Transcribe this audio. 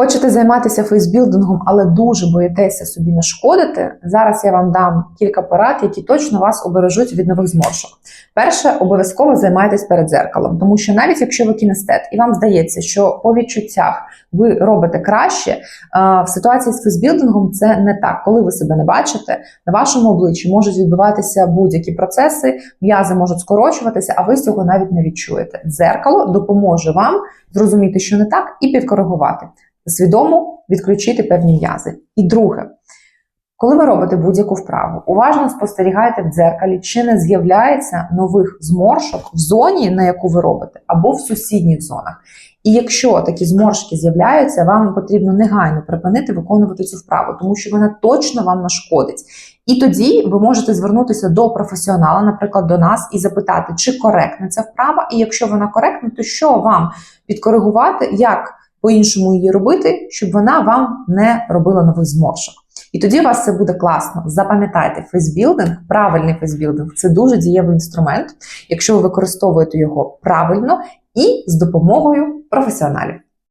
Хочете займатися фейсбілдингом, але дуже боїтеся собі нашкодити. Зараз я вам дам кілька порад, які точно вас обережуть від нових зморшок. Перше, обов'язково займайтесь перед зеркалом, тому що навіть якщо ви кінестет і вам здається, що по відчуттях ви робите краще, в ситуації з фейсбілдингом це не так. Коли ви себе не бачите, на вашому обличчі можуть відбуватися будь-які процеси, м'язи можуть скорочуватися, а ви цього навіть не відчуєте. Дзеркало допоможе вам зрозуміти, що не так, і підкоригувати свідомо відключити певні м'язи. І друге, коли ви робите будь-яку вправу, уважно спостерігайте в дзеркалі, чи не з'являється нових зморшок в зоні, на яку ви робите, або в сусідніх зонах. І якщо такі зморшки з'являються, вам потрібно негайно припинити виконувати цю вправу, тому що вона точно вам нашкодить. І тоді ви можете звернутися до професіонала, наприклад, до нас, і запитати, чи коректна ця вправа, і якщо вона коректна, то що вам підкоригувати, як по-іншому її робити, щоб вона вам не робила нових зморшок. І тоді у вас це буде класно. Запам'ятайте, фейсбілдинг, правильний фейсбілдинг це дуже дієвий інструмент, якщо ви використовуєте його правильно і з допомогою професіоналів.